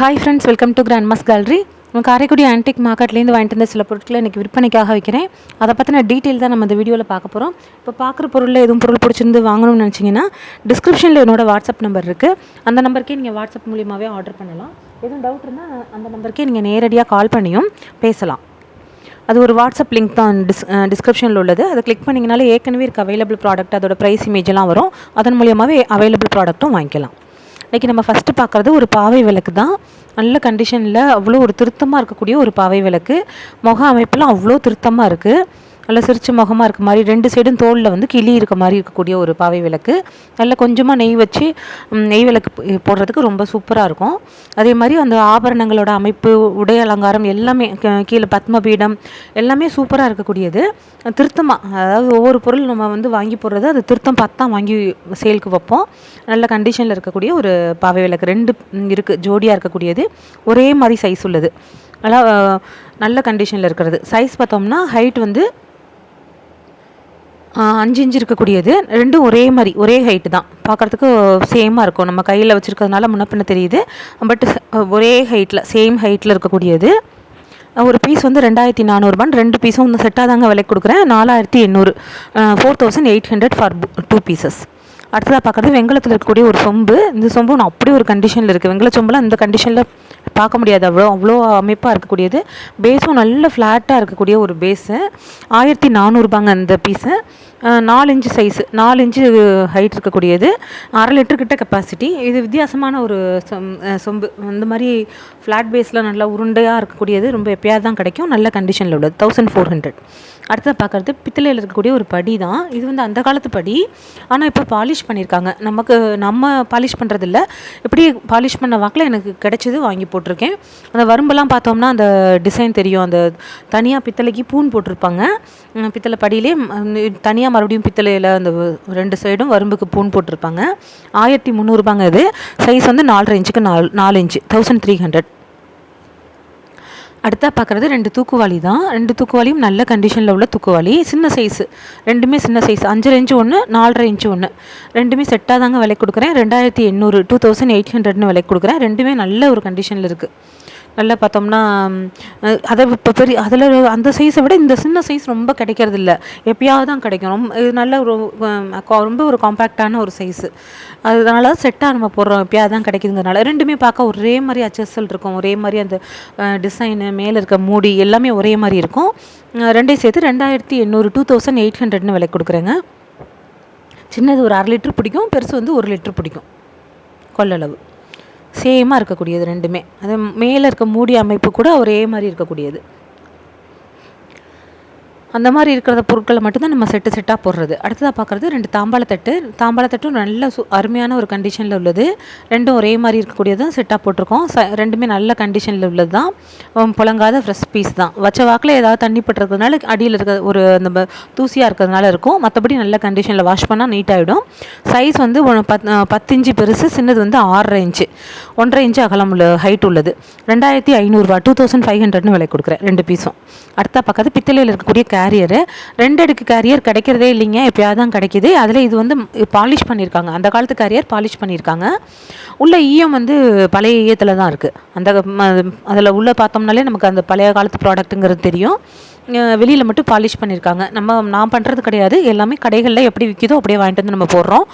Hi friends welcome to grandma's gallery நம்ம Karaikudi antique மார்க்கெட்லேருந்து வாங்கிட்டு இருந்த சில பொருட்களை எனக்கு விற்பனைக்காக வைக்கிறேன். அதை பற்றின டீட்டெயில் தான் நம்ம இந்த வீடியோவில் பார்க்க போகிறோம் இப்போ பார்க்குற பொருளில் எதுவும் பொருள் பிடிச்சிருந்து வாங்கணும்னு நினச்சிங்கன்னா டிஸ்கிரிப்ஷனில் என்னோட வாட்ஸ்அப் நம்பர் இருக்குது அந்த நம்பருக்கே நீங்கள் வாட்ஸ்அப் மூலியமாகவே ஆர்டர் பண்ணலாம். எதுவும் டவுட் இருந்தால் அந்த நம்பருக்கே நீங்கள் நேரடியாக கால் பண்ணியும் பேசலாம். அது ஒரு வாட்ஸ்அப் லிங்க் தான் டிஸ் டிஸ்கிரிப்ஷனில் உள்ளது. அதை கிளிக் பண்ணிங்கனாலே ஏற்கனவே இருக்க அவைலபிள் ப்ராடக்ட் அதோட ப்ரைஸ் இமேஜ் எல்லாம் வரும். அதன் மூலியமாகவே அவைலபிள் ப்ராடக்ட்டும் வாங்கிக்கலாம். இன்றைக்கி நம்ம ஃபஸ்ட்டு பார்க்குறது ஒரு பாவை விளக்கு தான். நல்ல கண்டிஷனில் அவ்வளோ ஒரு திருத்தமாக இருக்கக்கூடிய ஒரு பாவை விளக்கு. முக அமைப்பெல்லாம் அவ்வளோ திருத்தமாக இருக்குது நல்லா சிரிச்ச முகமாக இருக்க மாதிரி ரெண்டு சைடும் தோலில் வந்து கிளி இருக்க மாதிரி இருக்கக்கூடிய ஒரு பாவை விளக்கு. நல்லா கொஞ்சமாக நெய் வச்சு நெய் விளக்கு போடுறதுக்கு ரொம்ப சூப்பராக இருக்கும். அதே மாதிரி அந்த ஆபரணங்களோட அமைப்பு உடை அலங்காரம் எல்லாமே கீழே பத்மபீடம் எல்லாமே சூப்பராக இருக்கக்கூடியது. திருத்தமாக அதாவது ஒவ்வொரு பொருள் நம்ம வந்து வாங்கி போடுறது அது திருத்தம் பார்த்தா வாங்கி சேலுக்கு வைப்போம். நல்ல கண்டிஷனில் இருக்கக்கூடிய ஒரு பாவை விளக்கு. ரெண்டு இருக்குது ஜோடியாக இருக்கக்கூடியது. ஒரே மாதிரி சைஸ் உள்ளது. நல்லா நல்ல கண்டிஷனில் இருக்கிறது. சைஸ் பார்த்தோம்னா ஹைட் வந்து அஞ்சு இஞ்சு இருக்கக்கூடியது. ரெண்டும் ஒரே மாதிரி ஒரே ஹைட்டு தான். பார்க்குறதுக்கு சேமாக இருக்கும். நம்ம கையில் வச்சுருக்கிறதுனால முன்ன பின்ன தெரியுது. பட் ஒரே ஹைட்டில் சேம் ஹைட்டில் இருக்கக்கூடியது. ஒரு பீஸ் வந்து ரெண்டாயிரத்தி நானூறுபான்னு ரெண்டு பீஸும் இந்த செட்டாக தாங்க விலைக்கு கொடுக்குறேன். நாலாயிரத்தி எண்ணூறு four thousand eight hundred for two pieces அடுத்ததாக பார்க்குறது வெங்கலத்தில் இருக்கக்கூடிய ஒரு சொம்பு. இந்த சொம்பு நான் அப்படி ஒரு கண்டிஷனில் இருக்குது வெங்கல சொம்புலாம் இந்த கண்டிஷனில் பார்க்க முடியாது. அவ்வளோ அவ்வளோ அமைப்பாக இருக்கக்கூடியது. பேஸும் நல்ல ஃப்ளாட்டாக இருக்கக்கூடிய ஒரு பேஸு ஆயிரத்தி நானூறுபாங்க அந்த பீஸு நாலு இன்ச்சு சைஸு நாலு இன்ச்சு ஹைட் இருக்கக்கூடியது. அரை லிட்டர் கிட்ட கெப்பாசிட்டி இது வித்தியாசமான ஒரு சொம்- சொம்பு. இந்த மாதிரி ஃப்ளாட் பேஸில் நல்லா உருண்டையாக இருக்கக்கூடியது ரொம்ப எப்பயாவது தான் கிடைக்கும். நல்ல கண்டிஷனில் உள்ளது. தௌசண்ட் ஃபோர் ஹண்ட்ரட் அடுத்தது பார்க்குறது பித்தளையில் இருக்கக்கூடிய ஒரு படி தான் இது வந்து அந்த காலத்து படி. ஆனால் இப்போ பாலிஷ் பண்ணியிருக்காங்க. நமக்கு நம்ம பாலிஷ் பண்ணுறதில்ல இப்படி பாலிஷ் பண்ண வாக்கில் எனக்கு கிடைச்சது வாங்கி போட்டிருக்கேன். அந்த வரும்பெல்லாம் பார்த்தோம்னா அந்த டிசைன் தெரியும். அந்த தனியாக பித்தளைக்கு பூன் போட்டிருப்பாங்க. பித்தளை படியிலே தனியாக மறுபடியும் பித்தளையில் அந்த ரெண்டு சைடும் வரும்புக்கு பூன் போட்டிருப்பாங்க. ஆயிரத்தி முந்நூறுபாங்க இது. சைஸ் வந்து நாலரை இன்ச்சுக்கு நாலு நாலு இன்ச்சு தௌசண்ட் த்ரீ ஹண்ட்ரட் அடுத்தா பார்க்குறது ரெண்டு தூக்குவாளி தான். ரெண்டு தூக்குவாளியும் நல்ல கண்டிஷனில் உள்ள தூக்குவாளி. சின்ன சைஸு ரெண்டுமே சின்ன சைஸ் அஞ்சரை இன்ச்சு ஒன்று நாலரை இன்ச்சு ஒன்று ரெண்டுமே செட்டாக தாங்க விலை கொடுக்குறேன். ரெண்டாயிரத்தி எண்ணூறு டூ தௌசண்ட் எயிட் ஹண்ட்ரட்னு விலை கொடுக்குறேன். ரெண்டுமே நல்ல ஒரு கண்டிஷனில் இருக்குது நல்லா பார்த்தோம்னா அதை இப்போ பெரிய அதில் அந்த சைஸை விட இந்த சின்ன சைஸ் ரொம்ப கிடைக்கிறது இல்லை எப்பயாவது தான் கிடைக்கும். ரொம்ப இது நல்ல ஒரு ரொம்ப ஒரு காம்பேக்டான ஒரு சைஸு அதனால செட்டாக நம்ம போடுறோம். எப்பயாவது தான் கிடைக்குதுங்கிறனால ரெண்டுமே பார்க்க ஒரே மாதிரி அச்சசல் இருக்கும். ஒரே மாதிரி அந்த டிசைனு மேலே இருக்க மூடி எல்லாமே ஒரே மாதிரி இருக்கும். ரெண்டையும் சேர்த்து ரெண்டாயிரத்தி எண்ணூறு டூ தௌசண்ட் எயிட் ஹண்ட்ரட்னு விலை கொடுக்குறேங்க. சின்னது ஒரு அரை லிட்ரு பிடிக்கும். பெருசு வந்து ஒரு லிட்ரு பிடிக்கும். கொள்ளளவு. சேமாக இருக்கக்கூடியது ரெண்டுமே. அது மேலே இருக்க மூடி அமைப்பு கூட ஒரே மாதிரி இருக்கக்கூடியது. அந்த மாதிரி இருக்கிற பொருட்களை மட்டும்தான் நம்ம செட்டு செட்டாக போடுறது. அடுத்ததாக பார்க்குறது ரெண்டு தாம்பாளத்தட்டு தாம்பாளத்தட்டும் நல்ல சு அருமையான ஒரு கண்டிஷனில் உள்ளது. ரெண்டும் ஒரே மாதிரி இருக்கக்கூடியதும் செட்டாக போட்டிருக்கோம். ச ரெண்டுமே நல்ல கண்டிஷனில் உள்ளது தான் புழங்காத ஃப்ரெஷ் பீஸ் தான். வச்ச வாக்கில் ஏதாவது தண்ணி பட்டுறதுனால அடியில் இருக்க ஒரு அந்த தூசியாக இருக்கிறதுனால இருக்கும். மற்றபடி நல்ல கண்டிஷனில் வாஷ் பண்ணால் நீட் ஆகிடும் சைஸ் வந்து ஒன் பத் பத்து இன்ச்சு பெருசு சின்னது வந்து ஆறரை இன்ச்சு. ஒன்றரை இன்ச்சு அகலம் உள்ள ஹைட் உள்ளது. ரெண்டாயிரத்தி ஐநூறுரூவா டூ தௌசண்ட் ஃபைவ் ஹண்ட்ரட்னு விலை கொடுக்குறேன் ரெண்டு பீஸும் அடுத்த பக்கத்து பித்தளையில் இருக்கக்கூடிய கேரியரு ரெண்டு அடுக்கு கேரியர் கிடைக்கிறதே இல்லைங்க எப்பயாவது தான் கிடைக்கிது. அதில் இது வந்து பாலிஷ் பண்ணியிருக்காங்க அந்த காலத்து கேரியர் பாலிஷ் பண்ணியிருக்காங்க உள்ள ஈயம் வந்து பழைய ஈயத்தில் தான் இருக்குது அந்த அதில் உள்ளே பார்த்தோம்னாலே நமக்கு அந்த பழைய காலத்து ப்ராடக்ட்டுங்கிறது தெரியும். வெளியில் மட்டும் பாலிஷ் பண்ணியிருக்காங்க நம்ம நான் பண்ணுறது கிடையாது. எல்லாமே கடைகளில் எப்படி விற்கிதோ அப்படியே வாங்கிட்டு வந்து நம்ம போடுறோம்.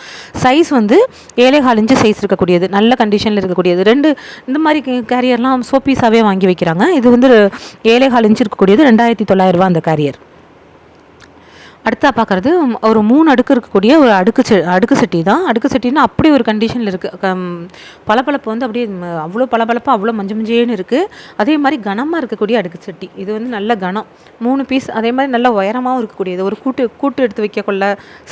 சைஸ் வந்து ஏழை கால் சைஸ் இருக்கக்கூடியது. நல்ல கண்டிஷனில் இருக்கக்கூடியது. ரெண்டு இந்த மாதிரி கேரியர்லாம் சோப்பீஸாகவே வாங்கி வைக்கிறாங்க. இது வந்து ஏழை கால் இருக்கக்கூடியது. ரெண்டாயிரத்தி தொள்ளாயிரரூபா அந்த கேரியர் அடுத்தா பார்க்குறது ஒரு மூணு அடுக்கு இருக்கக்கூடிய ஒரு அடுக்கு செ அடுக்கு சட்டி தான். அடுக்கு சட்டினா அப்படி ஒரு கண்டிஷனில் இருக்குது பளபளப்பு வந்து அப்படியே அவ்வளோ பளபளப்பாக அவ்வளோ மஞ்சள் மஞ்சேன்னு இருக்குது அதே மாதிரி கனமாக இருக்கக்கூடிய அடுக்கு சட்டி. இது வந்து நல்ல கனம். மூணு பீஸ் அதே மாதிரி நல்ல உயரமாகவும் இருக்கக்கூடியது. ஒரு கூட்டு கூட்டு எடுத்து வைக்கக்குள்ள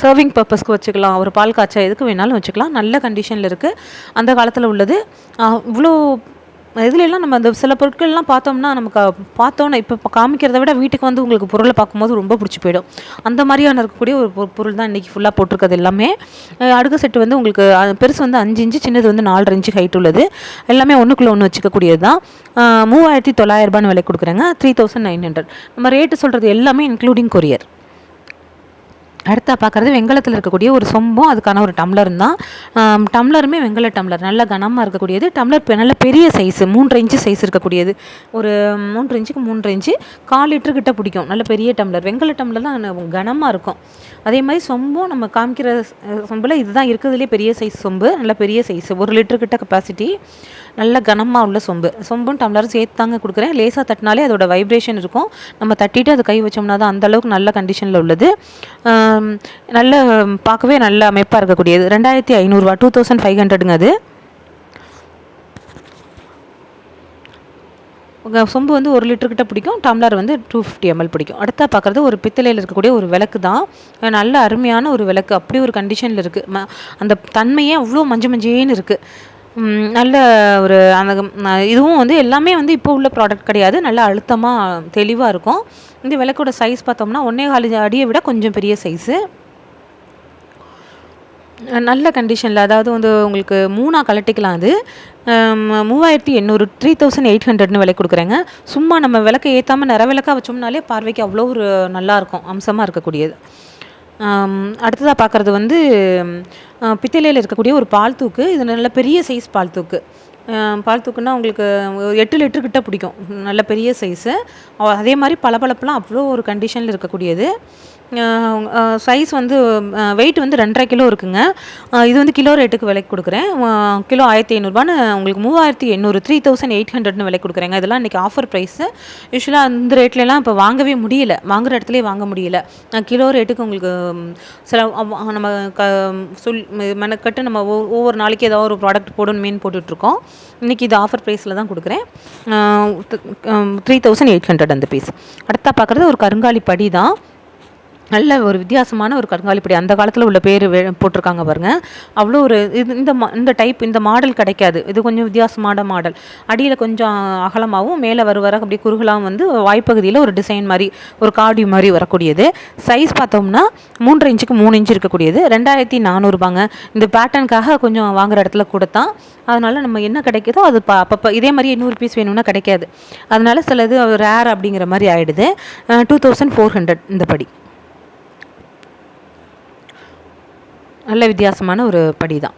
சர்விங் பர்பஸ்க்கு வச்சுக்கலாம். ஒரு பால் காய்ச்சா எதுக்கு வேணாலும் வச்சுக்கலாம். நல்ல கண்டிஷனில் இருக்குது அந்த காலத்தில் உள்ளது இவ்வளோ இதுல நம்ம அந்த சில பொருட்கள்லாம் பார்த்தோம்னா நமக்கு பார்த்தோன்னே இப்போ காமிக்கிறத விட வீட்டுக்கு வந்து உங்களுக்கு பொருளை பார்க்கும்போது ரொம்ப பிடிச்சி போயிடும். அந்த மாதிரியான இருக்கக்கூடிய ஒரு பொ- பொருள் தான் இன்றைக்கி ஃபுல்லாக போட்டிருக்கிறது எல்லாமே. அடுக்கு செட்டு வந்து உங்களுக்கு பெருசு வந்து அஞ்சு இன்ச்சு சின்னது வந்து நாலு இன்ச்சு ஹைட் உள்ளது. எல்லாமே ஒன்றுக்குள்ளே ஒன்று வச்சுக்கக்கூடியது தான். மூவாயிரத்தி தொள்ளாயிரரூபான்னு விலை கொடுக்குறேங்க. த்ரீ தௌசண்ட் நைன் ஹண்ட்ரட் நம்ம ரேட்டு சொல்கிறது எல்லாமே இன்க்ளூடிங் கொரியர் அடுத்தா பார்க்குறது வெங்கலத்தில் இருக்கக்கூடிய ஒரு சொம்பும் அதுக்கான ஒரு டம்ளரும் தான். டம்ளருமே வெங்கல டம்ளர். நல்ல கனமாக இருக்கக்கூடியது. டம்ளர் நல்ல பெரிய சைஸு மூன்று இன்ச்சு சைஸ் இருக்கக்கூடியது. ஒரு மூன்று இன்ச்சுக்கு மூன்று இன்ச்சு கால் லிட்டரு கிட்ட பிடிக்கும். நல்ல பெரிய டம்ளர். வெங்கல டம்ளர் தான் கனமாக இருக்கும். அதே மாதிரி சொம்பும் நம்ம காமிக்கிற சொம்பில் இதுதான் இருக்கிறதுலே பெரிய சைஸ் சொம்பு நல்ல பெரிய சைஸ் ஒரு லிட்டரு கிட்ட கெப்பாசிட்டி நல்ல கனமாக உள்ள சொம்பு. சொம்பும் டம்ளரும் சேர்த்து தாங்க கொடுக்குறேன். லேசாக தட்டினாலே அதோட வைப்ரேஷன் இருக்கும். நம்ம தட்டிட்டு அது கை வச்சோம்னா தான் அந்த அளவுக்கு நல்ல கண்டிஷனில் உள்ளது. நல்ல பார்க்கவே நல்ல அமைப்பாக இருக்கக்கூடியது. ரெண்டாயிரத்தி ஐநூறுரூவா டூ தௌசண்ட் ஃபைவ் ஹண்ட்ரடுங்க அது. உங்கள் சொம்பு வந்து ஒரு லிட்டர்கிட்ட பிடிக்கும். டம்ளர் வந்து டூ ஃபிஃப்டி எம்எல் பிடிக்கும். அடுத்தா பார்க்குறது ஒரு பித்தளையில் இருக்கக்கூடிய ஒரு விளக்கு தான். நல்ல அருமையான ஒரு விளக்கு. அப்படி ஒரு கண்டிஷனில் இருக்குது ம அந்த தன்மையே அவ்வளோ மஞ்ச மஞ்சேன்னு இருக்குது நல்ல ஒரு அந்த இதுவும் வந்து எல்லாமே வந்து இப்போ உள்ள ப்ராடக்ட் கிடையாது. நல்ல அழுத்தமாக தெளிவாக இருக்கும். இந்த விளக்கோட சைஸ் பார்த்தோம்னா ஒன்றே காலி அடியை விட கொஞ்சம் பெரிய சைஸு நல்ல கண்டிஷனில் அதாவது வந்து உங்களுக்கு மூணாக கலட்டிக்கலாம் அது. மூவாயிரத்தி எண்ணூறு த்ரீ தௌசண்ட் எயிட் ஹண்ட்ரட்னு விலை கொடுக்குறேங்க. சும்மா நம்ம விளக்கை ஏற்றாமல் நிற விளக்காக வச்சோம்னாலே பார்வைக்கு அவ்வளோ ஒரு நல்லாயிருக்கும் அம்சமாக இருக்கக்கூடியது. அடுத்ததாக பார்க்குறது வந்து பித்தளையில் இருக்கக்கூடிய ஒரு பால் தூக்கு. இது நல்ல பெரிய சைஸ் பால் தூக்கு. பால் தூக்குன்னா உங்களுக்கு எட்டு லிட்டர் கிட்ட பிடிக்கும். நல்ல பெரிய சைஸு அதே மாதிரி பளபளப்புலாம் அவ்வளோ ஒரு கண்டிஷனில் இருக்கக்கூடியது. சைஸ் வந்து வெயிட் வந்து ரெண்டரை கிலோ இருக்குங்க. இது வந்து கிலோ ரேட்டுக்கு விலைக்கு கொடுக்குறேன். கிலோ ஆயிரத்தி ஐநூறுபான்னு உங்களுக்கு மூவாயிரத்தி எண்ணூறு த்ரீ தௌசண்ட் எயிட் ஹண்ட்ரட்னு விலை கொடுக்குறேங்க. இதெல்லாம் இன்றைக்கி ஆஃபர் ப்ரைஸு யூஸ்வலாக அந்த ரேட்லலாம் இப்போ வாங்கவே முடியல. வாங்குற இடத்துலயே வாங்க முடியல. கிலோ ரேட்டுக்கு உங்களுக்கு சில நம்ம க சொல் மெனக்கட்டு நம்ம ஒவ்வொரு நாளைக்கு ஏதாவது ஒரு ப்ராடக்ட் போடணும் மீன் போட்டுட்ருக்கோம். இன்றைக்கி இது ஆஃபர் ப்ரைஸில் தான் கொடுக்குறேன். த்ரீ தௌசண்ட் எயிட் ஹண்ட்ரட் அந்த பீஸ் அடுத்தா பார்க்குறது ஒரு கருங்காலி படி தான் நல்ல ஒரு வித்தியாசமான ஒரு கருங்காலிப்படி அந்த காலத்தில் உள்ள பேர் போட்டிருக்காங்க பாருங்க. அவ்வளோ ஒரு இது இந்த மா- இந்த டைப் இந்த மாடல் கிடைக்காது. இது கொஞ்சம் வித்தியாசமான மாடல் அடியில் கொஞ்சம் அகலமாகவும் மேலே வருவர அப்படி அப்படியே குறுகலாகவும் வந்து வாய்ப்பகுதியில் ஒரு டிசைன் மாதிரி ஒரு காடி மாதிரி வரக்கூடியது. சைஸ் பார்த்தோம்னா மூன்றரை இன்ச்சுக்கு மூணு இன்ச்சு இருக்கக்கூடியது. ரெண்டாயிரத்தி நானூறுபாங்க. இந்த பேட்டர்னுக்காக கொஞ்சம் வாங்குற இடத்துல கொடுத்தான். அதனால் நம்ம என்ன கிடைக்குதோ அது ப அப்பப்போ இதே மாதிரி இன்னொரு பீஸ் வேணும்னா கிடைக்காது. அதனால் சிலது ரேர் அப்படிங்கிற மாதிரி ஆகிடுது டூ தௌசண்ட் ஃபோர் ஹண்ட்ரட் இந்த படி. நல்ல வித்தியாசமான ஒரு படி தான்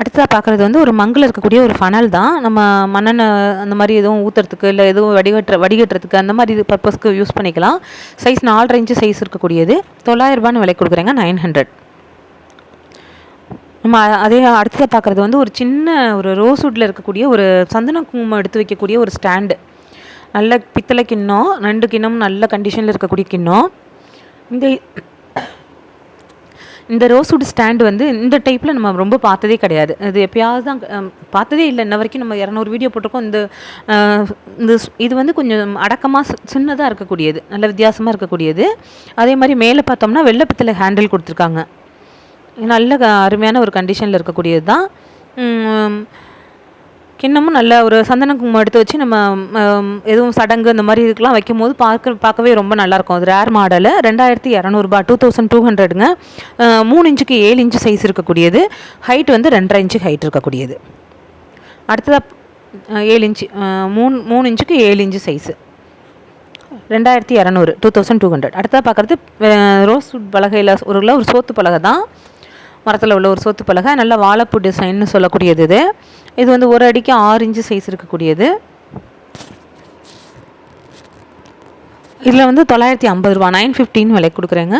அடுத்ததாக பார்க்குறது வந்து ஒரு மங்கில் இருக்கக்கூடிய ஒரு ஃபனல் தான். நம்ம மண்ணெண்ணை அந்த மாதிரி எதுவும் ஊற்றுறதுக்கு இல்லை எதுவும் வடிகட்டுற வடிகட்டுறதுக்கு அந்த மாதிரி இது பர்பஸ்க்கு யூஸ் பண்ணிக்கலாம். சைஸ் நாலு இன்ச்சு சைஸ் இருக்கக்கூடியது. தொள்ளாயிரம் ரூபான்னு விலை கொடுக்குறேங்க நைன் ஹண்ட்ரட் நம்ம அதே அடுத்ததாக பார்க்குறது வந்து ஒரு சின்ன ஒரு ரோஸ்வுட்டில் இருக்கக்கூடிய ஒரு சந்தன குங்குமம் எடுத்து வைக்கக்கூடிய ஒரு ஸ்டாண்டு நல்ல பித்தளை கிண்ணம் ரெண்டு கிண்ணம் நல்ல கண்டிஷனில் இருக்கக்கூடிய கிண்ணம். இந்த இந்த ரோஸ்வுட் ஸ்டாண்டு வந்து இந்த டைப்பில் நம்ம ரொம்ப பார்த்ததே கிடையாது. இது எப்பயாவது தான் பார்த்ததே இல்லை. இன்ன வரைக்கும் நம்ம இரநூறு வீடியோ போட்டிருக்கோம். இந்த இந்த இது வந்து கொஞ்சம் அடக்கமாக சின்னதாக இருக்கக்கூடியது. நல்ல வித்தியாசமாக இருக்கக்கூடியது. அதே மாதிரி மேலே பார்த்தோம்னா வெள்ளை பித்தளை ஹேண்டில் கொடுத்துருக்காங்க. நல்ல க- அருமையான ஒரு கண்டிஷனில் இருக்கக்கூடியது தான் கிண்ணமும் நல்ல ஒரு சந்தன குங்குமம் எடுத்து வச்சு நம்ம எதுவும் சடங்கு இந்த மாதிரி இதுக்கெலாம் வைக்கும் போது பார்க்க பார்க்கவே ரொம்ப நல்லாயிருக்கும். அது ரேர் மாடலு ரெண்டாயிரத்தி இரநூறுபா டூ தௌசண்ட் டூ ஹண்ட்ரடுங்க மூணு இன்ச்சுக்கு ஏழு இன்ச்சு சைஸ் இருக்கக்கூடியது. ஹைட் வந்து ரெண்டரை இன்ச்சு ஹைட் இருக்கக்கூடியது. அடுத்ததாக ஏழு இன்ச்சு மூணு மூணு இன்ச்சுக்கு ஏழு இன்ச்சு சைஸு ரெண்டாயிரத்தி இரநூறு டூ தௌசண்ட் டூ ஹண்ட்ரட் அடுத்ததாக பார்க்குறது ரோஸ் பலகையில் ஒரு ஒரு சோத்து பலகை தான். மரத்தில் உள்ள ஒரு சோத்து பலகை நல்ல வாழைப்பூ டிசைன்னு சொல்லக்கூடியது இது. இது வந்து ஒரு அடிக்கு ஆறு இன்ச்சு சைஸ் இருக்கக்கூடியது. இதில் வந்து தொள்ளாயிரத்தி ஐம்பது ரூபா நைன் ஃபிஃப்டின்னு விலை கொடுக்குறேங்க.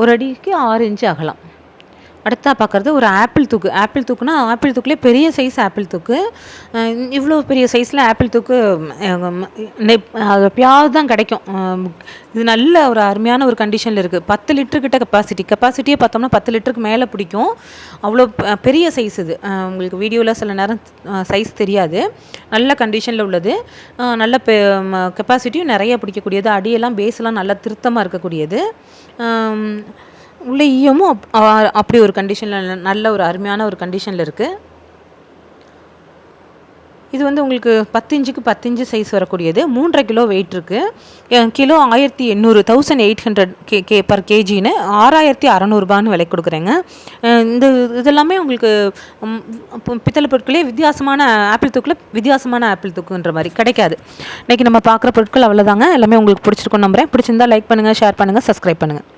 ஒரு அடிக்கு ஆறு இன்ச்சு அகலம். அடுத்தா பார்க்குறது ஒரு ஆப்பிள் தூக்கு. ஆப்பிள் தூக்குனா ஆப்பிள் தூக்குலேயே பெரிய சைஸ் ஆப்பிள் தூக்கு. இவ்வளோ பெரிய சைஸில் ஆப்பிள் தூக்கு நெப்- அது எப்பயாவது தான் கிடைக்கும். இது நல்ல ஒரு அருமையான ஒரு கண்டிஷனில் இருக்குது பத்து லிட்டரு கிட்ட கெப்பாசிட்டி கெப்பாசிட்டியே பார்த்தோம்னா பத்து லிட்டருக்கு மேலே பிடிக்கும். அவ்வளோ பெரிய சைஸ் இது. உங்களுக்கு வீடியோவில் சில நேரம் சைஸ் தெரியாது. நல்ல கண்டிஷனில் உள்ளது. நல்ல நல்ல கெப்பாசிட்டியும் நிறைய பிடிக்கக்கூடியது. அடியெல்லாம் பேஸ்லாம் நல்லா திருத்தமாக இருக்கக்கூடியது. உள்ள ஈயமும் அப்படி ஒரு கண்டிஷனில் நல்ல ஒரு அருமையான ஒரு கண்டிஷனில் இருக்குது இது வந்து உங்களுக்கு பத்து இன்ச்சுக்கு பத்து இன்ச்சு சைஸ் வரக்கூடியது. மூன்றரை கிலோ வெயிட் இருக்குது கிலோ ஆயிரத்தி எண்ணூறு thousand eight hundred K K per கேஜின்னு ஆறாயிரத்தி அறநூறுபான்னு விலை கொடுக்குறேங்க. இந்த இதெல்லாமே உங்களுக்கு பித்தளை பொருட்களே வித்தியாசமான ஆப்பிள் தூக்கில் வித்தியாசமான ஆப்பிள் தூக்குன்ற மாதிரி கிடைக்காது. இன்றைக்கி நம்ம பார்க்குற பொருட்கள் அவ்வளோதாங்க எல்லாமே உங்களுக்கு பிடிச்சிருக்கோம் நம்புகிறேன் பிடிச்சிருந்தா லைக் பண்ணுங்கள் ஷேர் பண்ணுங்கள் சப்ஸ்கிரைப் பண்ணுங்கள்